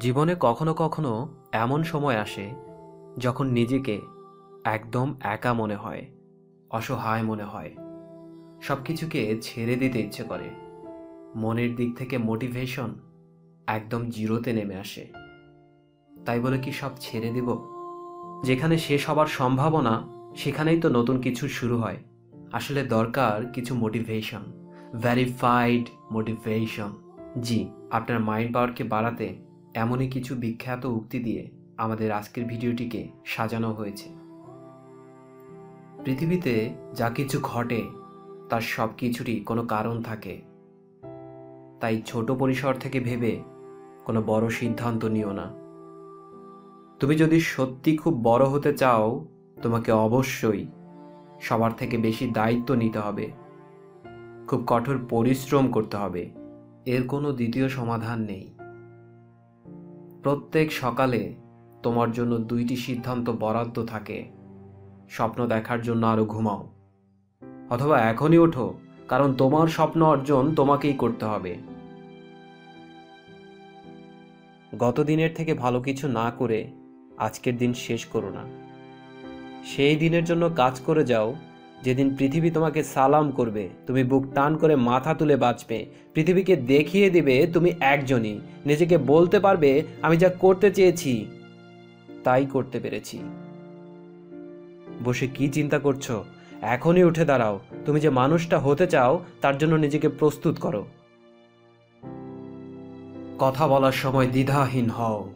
জীবনে কখনো কখনো এমন সময় আসে যখন নিজেকে একদম একা মনে হয়, অসহায় মনে হয়। সব কিছুকে ছেড়ে দিতে ইচ্ছে করে। মনের দিক থেকে মোটিভেশন একদম জিরোতে নেমে আসে। তাই বলে কি সব ছেড়ে দেব? যেখানে শেষ হবার সম্ভাবনা, সেখানেই তো নতুন কিছু শুরু হয়। আসলে দরকার কিছু মোটিভেশন ভ্যারিফাইড মোটিভেশন জি, আপনার মাইন্ড পাওয়ারকে বাড়াতে এমনই কিছু বিখ্যাত উক্তি দিয়ে আমাদের আজকের ভিডিওটিকে সাজানো হয়েছে। পৃথিবীতে যা কিছু ঘটে, তার সব কিছুরই কোনো কারণ থাকে। তাই ছোট পরিসর থেকে ভেবে কোনো বড় সিদ্ধান্ত নিও না। তুমি যদি সত্যি খুব বড় হতে চাও, তোমাকে অবশ্যই সবার থেকে বেশি দায়িত্ব নিতে হবে। খুব কঠোর পরিশ্রম করতে হবে। এর কোনো দ্বিতীয় সমাধান নেই। প্রত্যেক সকালে তোমার জন্য দুইটি সিদ্ধান্ত বরাদ্দ থাকে। স্বপ্ন দেখার জন্য আরও ঘুমাও। অথবা এখনই ওঠো, কারণ তোমার স্বপ্ন অর্জন তোমাকেই করতে হবে। গত দিনের থেকে ভালো কিছু না করে আজকের দিন শেষ করো না। সেই দিনের জন্য কাজ করে যাও যেদিন পৃথিবী তোমাকে সালাম করবে, তুমি বুক টান করে মাথা তুলে বাঁচবে। পৃথিবীকে দেখিয়ে দিবে তুমি একজনই। নিজেকে বলতে পারবে, আমি যা করতে চেয়েছি, তাই করতে পেরেছি। বসে কি চিন্তা করছ? এখনই উঠে দাঁড়াও। তুমি যে মানুষটা হতে চাও, তার জন্য নিজেকে প্রস্তুত করো। কথা বলার সময় দ্বিধাহীন হও।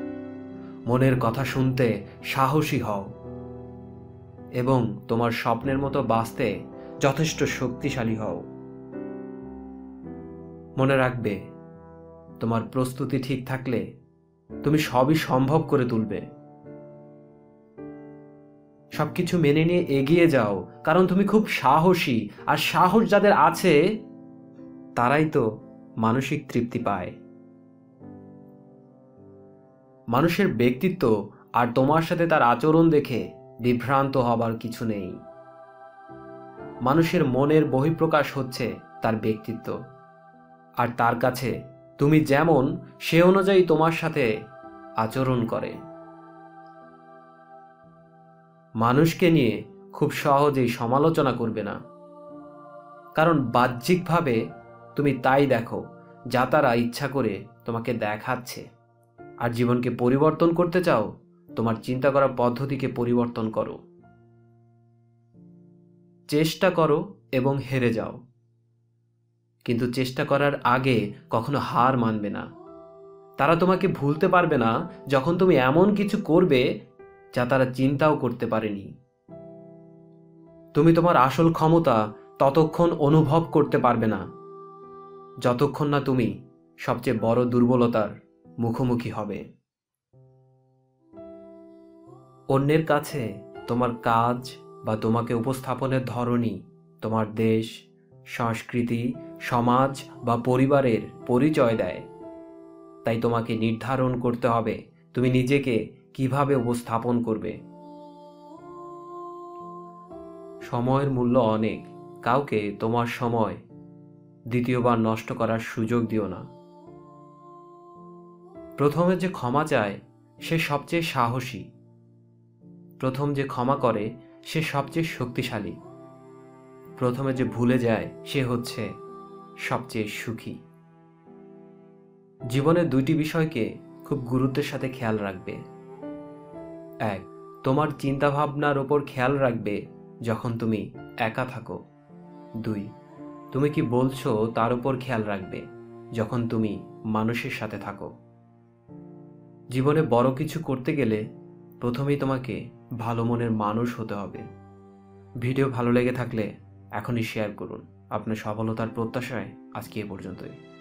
মনের কথা শুনতে সাহসী হও। এবং তোমার স্বপ্নের মতো বাঁচতে যথেষ্ট শক্তিশালী হও। মনে রাখবে, তোমার প্রস্তুতি ঠিক থাকলে তুমি সবই সম্ভব করে তুলবে। সবকিছু মেনে নিয়ে এগিয়ে যাও, কারণ তুমি খুব সাহসী, আর সাহস যাদের আছে, তারাই তো মানসিক তৃপ্তি পায়। মানুষের ব্যক্তিত্ব আর তোমার সাথে তার আচরণ দেখে বিভ্রান্ত হবার কিছু নেই। মানুষের মনের বহিঃপ্রকাশ হচ্ছে তার ব্যক্তিত্ব। আর তার কাছে তুমি যেমন, সে অনুযায়ী তোমার সাথে আচরণ করে। মানুষকে নিয়ে খুব সহজেই সমালোচনা করবে না। কারণ বাহ্যিকভাবে তুমি তাই দেখো, যা তারা ইচ্ছা করে তোমাকে দেখাচ্ছে। আর জীবনকে পরিবর্তন করতে চাও তোমার চিন্তা করার পদ্ধতিকে পরিবর্তন করো। চেষ্টা করো এবং হেরে যাও। কিন্তু চেষ্টা করার আগে কখনো হার মানবে না। তারা তোমাকে ভুলতে পারবে না যখন তুমি এমন কিছু করবে যা তারা চিন্তাও করতে পারেনি। তুমি তোমার আসল ক্ষমতা ততক্ষণ অনুভব করতে পারবে না। যতক্ষণ না তুমি সবচেয়ে বড় দুর্বলতার মুখোমুখি হবে। অন্যের কাছে তোমার কাজ বা তোমাকে উপস্থাপনের ধরনই তোমার দেশ, সংস্কৃতি, সমাজ বা পরিবারের পরিচয় দেয়। তাই তোমাকে নির্ধারণ করতে হবে তুমি নিজেকে কীভাবে উপস্থাপন করবে। সময়ের মূল্য অনেক, কাউকে তোমার সময় দ্বিতীয়বার নষ্ট করার সুযোগ দিও না। প্রথমে যে ক্ষমা চায়, সে সবচেয়ে সাহসী। প্রথম যে ক্ষমা করে, সে সবচেয়ে শক্তিশালী। প্রথমে যে ভুলে যায়, সে হচ্ছে সবচেয়ে সুখী। জীবনের দুইটি বিষয়কে খুব গুরুত্বের সাথে খেয়াল রাখবে। এক, তোমার চিন্তাভাবনার ওপর খেয়াল রাখবে যখন তুমি একা থাকো। দুই, তুমি কি বলছো তার উপর খেয়াল রাখবে যখন তুমি মানুষের সাথে থাকো। জীবনে বড় কিছু করতে গেলে প্রথমেই তোমাকে ভালো মনের মানুষ হতে হবে। ভিডিও ভালো লেগে থাকলে এখনই শেয়ার করুন। আপনার সফলতার প্রত্যাশায় আজকে এ পর্যন্তই।